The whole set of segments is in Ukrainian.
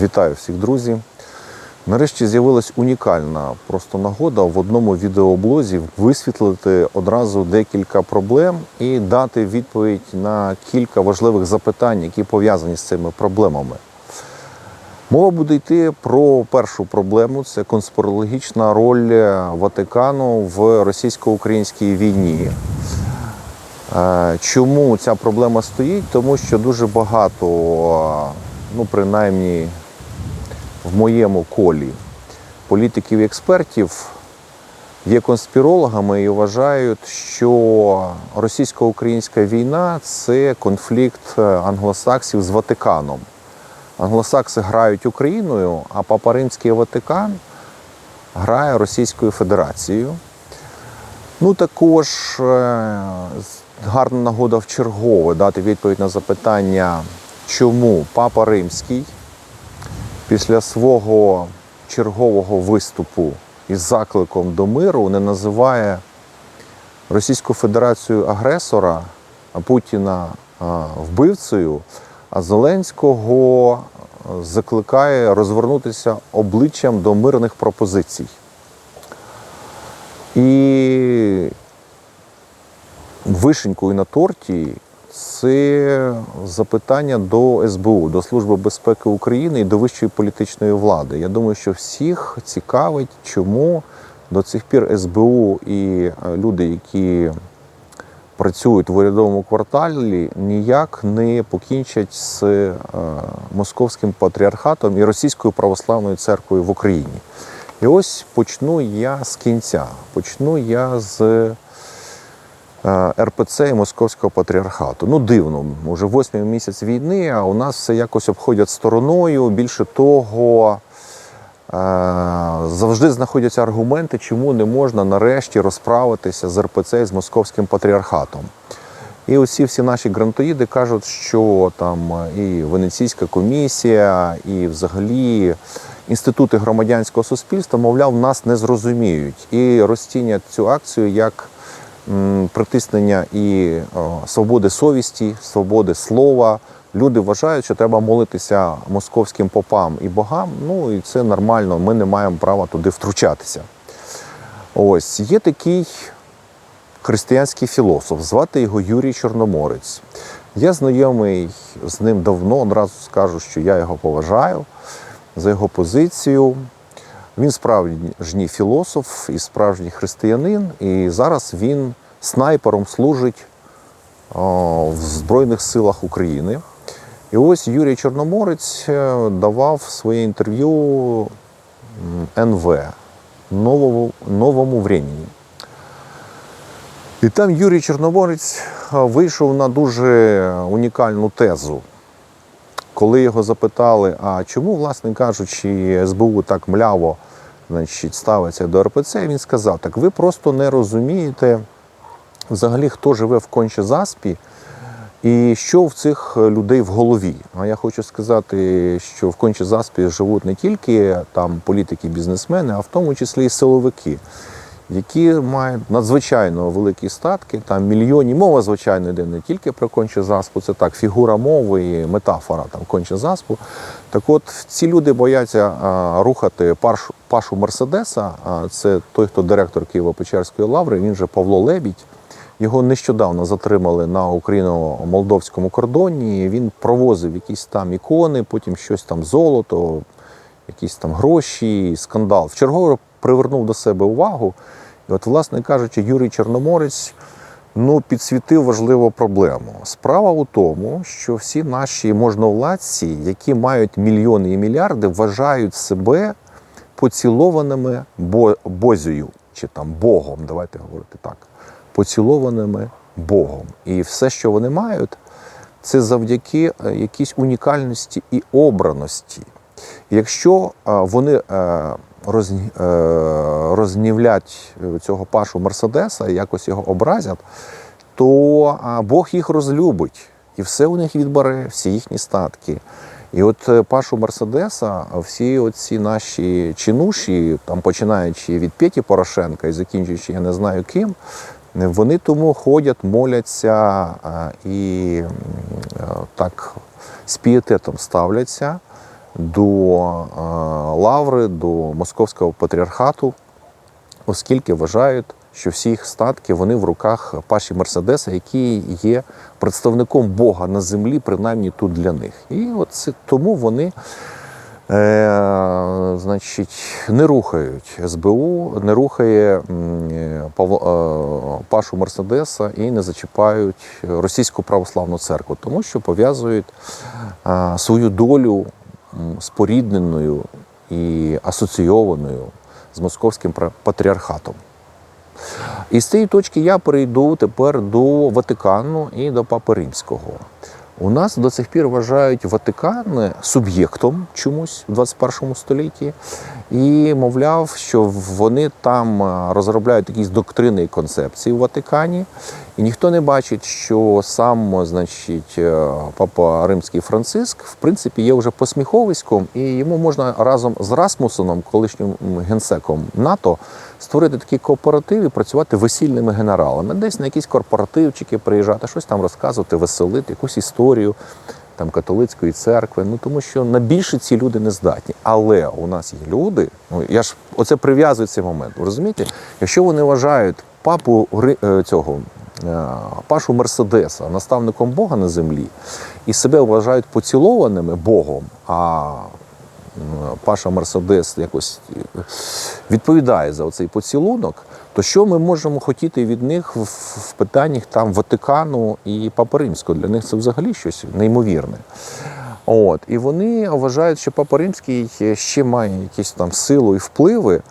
Вітаю всіх, друзі. Нарешті з'явилась унікальна просто нагода в одному відеоблозі висвітлити одразу декілька проблем і дати відповідь на кілька важливих запитань, які пов'язані з цими проблемами. Мова буде йти про першу проблему це конспірологічна роль Ватикану в російсько-українській війні. Е, Чому ця проблема стоїть? Тому що дуже багато, ну принаймні в моєму колі політиків і експертів є конспірологами і вважають, що російсько-українська війна це конфлікт е, англосаксів з Ватиканом. Англосакси грають Україною, а Папа Римський Ватикан грає Російською Федерацією. Ну також е, гарна нагода в чергове дати відповідь на запитання, чому Папа Римський після свого чергового виступу із закликом до миру не називає Російську Федерацію агресора, Путіна вбивцею, а Зеленського закликає розвернутися обличчям до мирних пропозицій. І вишенькою на торті це запитання до СБУ, до Служби безпеки України і до вищої політичної влади. Я думаю, що всіх цікавить, чому до цих пір СБУ і е, люди, які працюють в урядовому кварталі, ніяк не покінчать з е, московським патріархатом і російською православною церквою в Україні. І ось почну я з кінця. Почну я з РПЦ і Московського патріархату. Ну, дивно, вже восьмий місяць війни, а у нас все якось обходять стороною. Більше того, е, завжди знаходяться аргументи, чому не можна нарешті розправитися з РПЦ і з Московським патріархатом. І усі всі наші грантоїди кажуть, що там і Венеційська комісія, і взагалі інститути громадянського суспільства, мовляв, нас не зрозуміють і розцінять цю акцію як притиснення і свободи совісті, свободи слова. Люди вважають, що треба молитися московським попам і богам. Ну і це нормально. Ми не маємо права туди втручатися. Ось є такий християнський філософ, звати його Юрій Чорноморець. Я знайомий з ним давно, одразу скажу, що я його поважаю за його позицію. Він справжній філософ і справжній християнин, і зараз він снайпером служить в Збройних силах України. І ось Юрій Чорноморець е, давав своє інтерв'ю НВ новому, новому времені. І там Юрій Чорноморець вийшов на дуже унікальну тезу. Коли його запитали, а чому, власне кажучи, СБУ так мляво значить, ставиться до РПЦ, він сказав: так ви просто не розумієте взагалі, хто живе в Конче-Заспі і що в цих людей в голові. А я хочу сказати, що в Конче-Заспі живуть не тільки там політики, бізнесмени, а в тому числі і силовики які мають надзвичайно великі статки, там мільйонні. Мова, звичайно, йде не тільки про конче заспу, це так, фігура мови і метафора там конче заспу. Так от ці люди бояться а, рухати Пашу, Пашу Мерседеса, а це той, хто директор Києво-Печерської лаври, він же Павло Лебідь. Його нещодавно затримали на україно-молдовському кордоні. Він провозив якісь там ікони, потім щось там золото, якісь там гроші, скандал. Вчергове привернув до себе увагу. І от, власне кажучи, Юрій Чорноморець ну, підсвітив важливу проблему. Справа у тому, що всі наші можновладці, які мають мільйони і мільярди, вважають себе поцілованими бо- бозію чи там Богом, давайте говорити так, поцілованими Богом. І все, що вони мають, це завдяки е, якійсь унікальності і обраності. Якщо е, вони е, розні- е, цього пашу Мерседеса і якось його образять, то Бог їх розлюбить і все у них відбере, всі їхні статки. І от Пашу Мерседеса, всі оці наші чинуші, там починаючи від Петі Порошенка і закінчуючи я не знаю ким, вони тому ходять, моляться і так з пієтетом ставляться до е, лаври, до московського патріархату, оскільки вважають, що всі їх статки вони в руках Паші Мерседеса, який є представником Бога на землі, принаймні тут для них. І от це, тому вони. Е, значить, не рухають СБУ, не рухає Павло, е, Пашу Мерседеса і не зачіпають російську православну церкву, тому що пов'язують свою долю спорідненою і асоційованою з московським патріархатом. І з цієї точки я перейду тепер до Ватикану і до Папи Римського. У нас до цих пір вважають Ватикан суб'єктом чомусь в 21 столітті, і мовляв, що вони там е, розробляють якісь доктрини і концепції в Ватикані, і ніхто не бачить, що сам, значить, е, папа Римський Франциск, в принципі, є вже посміховиськом, і йому можна разом з Расмусоном, колишнім генсеком НАТО, створити такий кооператив і працювати весільними генералами. Десь на якісь корпоративчики приїжджати, щось там розказувати, веселити, якусь історію там католицької церкви. Ну тому що на більше ці люди не здатні. Але у нас є люди. Ну я ж оце прив'язую цей момент. Ви розумієте? Якщо вони вважають папу е, цього. е, Пашу Мерседеса, наставником Бога на землі, і себе вважають поцілованими Богом, а Паша Мерседес якось е, відповідає за цей поцілунок, то що ми можемо хотіти від них в, питаннях там Ватикану і Папи Римського? Для них це взагалі щось неймовірне. От, і вони вважають, що Папа Римський ще має якісь там силу і впливи.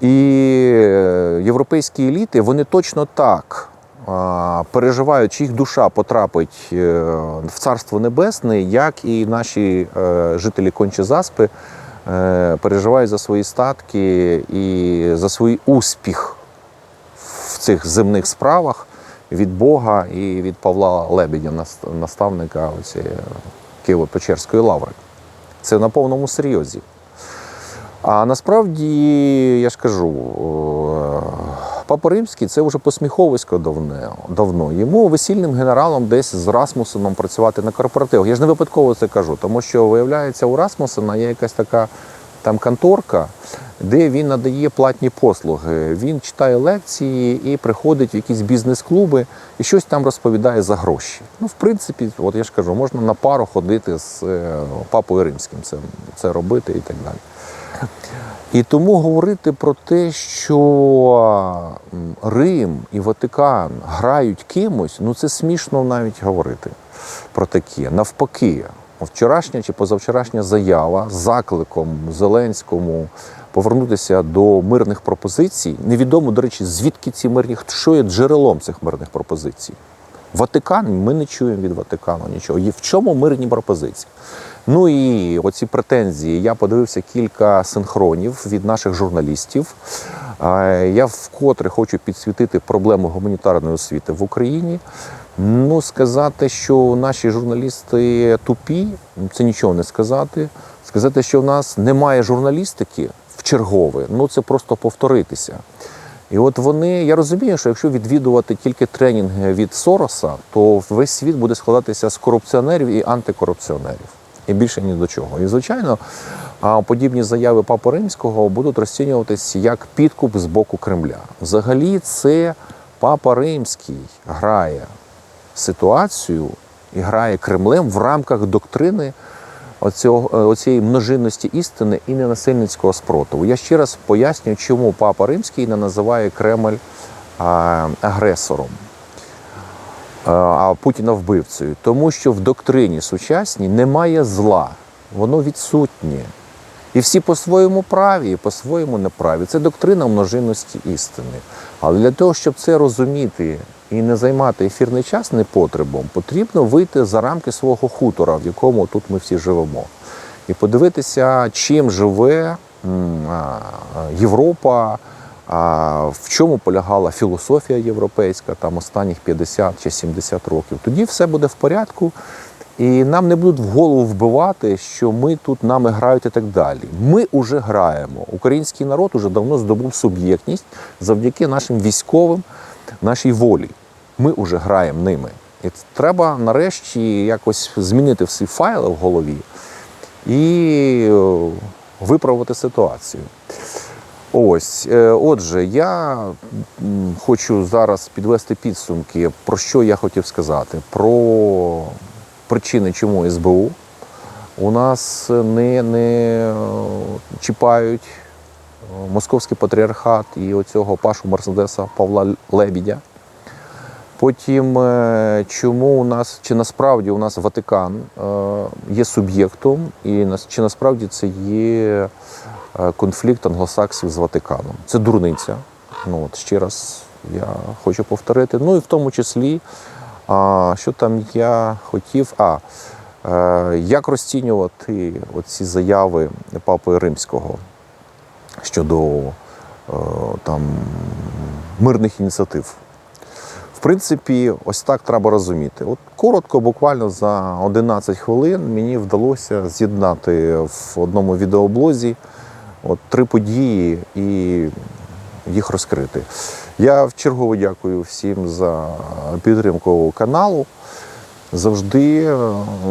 І е, європейські еліти вони точно так переживають, чи їх душа потрапить е, в Царство Небесне, як і наші е, жителі Кончі-Заспи е, переживають за свої статки і за свій успіх в цих земних справах від Бога і від Павла Лебедя, наставника Києво-Печерської лаври. Це на повному серйозі. А насправді, я ж кажу, Папа Римський це вже посміховисько давно. Йому весільним генералом десь з Расмусеном працювати на корпоративах. Я ж не випадково це кажу, тому що виявляється, у Расмусена є якась така там конторка, де він надає платні послуги. Він читає лекції і приходить в якісь бізнес-клуби і щось там розповідає за гроші. Ну, в принципі, от я ж кажу, можна на пару ходити з е, папою римським, це, це робити і так далі. І тому говорити про те, що Рим і Ватикан грають кимось, ну це смішно навіть говорити про таке. Навпаки, вчорашня чи позавчорашня заява з закликом Зеленському повернутися до мирних пропозицій. Невідомо, до речі, звідки ці мирні, що є джерелом цих мирних пропозицій. Ватикан, ми не чуємо від Ватикану нічого. І в чому мирні пропозиції? Ну і оці претензії. Я подивився кілька синхронів від наших журналістів. Я вкотре хочу підсвітити проблему гуманітарної освіти в Україні. Ну, сказати, що наші журналісти тупі, це нічого не сказати. Сказати, що в нас немає журналістики в чергове, ну це просто повторитися. І от вони, я розумію, що якщо відвідувати тільки тренінги від Сороса, то весь світ буде складатися з корупціонерів і антикорупціонерів. І більше ні до чого. І звичайно, подібні заяви Папи Римського будуть розцінюватися як підкуп з боку Кремля. Взагалі, це Папа Римський грає ситуацію і грає Кремлем в рамках доктрини е, оцієї множинності істини і ненасильницького спротиву. Я ще раз пояснюю, чому Папа Римський не називає Кремль агресором, а, а Путіна вбивцею. Тому що в доктрині сучасній немає зла, воно відсутнє. І всі по-своєму праві, і по-своєму неправі. Це доктрина множинності істини. Але для того, щоб це розуміти і не займати ефірний час непотребом, потрібно вийти за рамки свого хутора, в якому тут ми всі живемо, і подивитися, чим живе Європа, а, в чому полягала філософія європейська там останніх 50 чи 70 років. Тоді все буде в порядку. І нам не будуть в голову вбивати, що ми тут нами грають і так далі. Ми уже граємо. Український народ уже давно здобув суб'єктність завдяки нашим військовим, нашій волі. Ми вже граємо ними. І треба нарешті якось змінити всі файли в голові і е, виправити ситуацію. Ось, е, отже, я хочу зараз підвести підсумки, про що я хотів сказати. Про причини, чому СБУ у нас не, не е, чіпають е, московський патріархат і оцього пашу Мерседеса Павла Лебідя. Потім, чому у нас, чи насправді у нас Ватикан є суб'єктом, і чи насправді це є конфлікт англосаксів з Ватиканом. Це дурниця. Ну, от, ще раз я хочу повторити. Ну і в тому числі, а, що там я хотів. А, е, як розцінювати оці заяви Папи Римського щодо е, там, мирних ініціатив? В принципі, ось так треба розуміти. От коротко, буквально за 11 хвилин мені вдалося з'єднати в одному відеоблозі от три події і їх розкрити. Я вчергово дякую всім за підтримку каналу. Завжди е,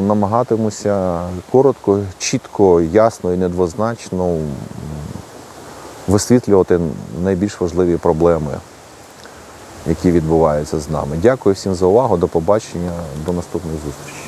намагатимуся коротко, чітко, ясно і недвозначно висвітлювати найбільш важливі проблеми які відбуваються з нами. Дякую всім за увагу. До побачення, до наступних зустрічей.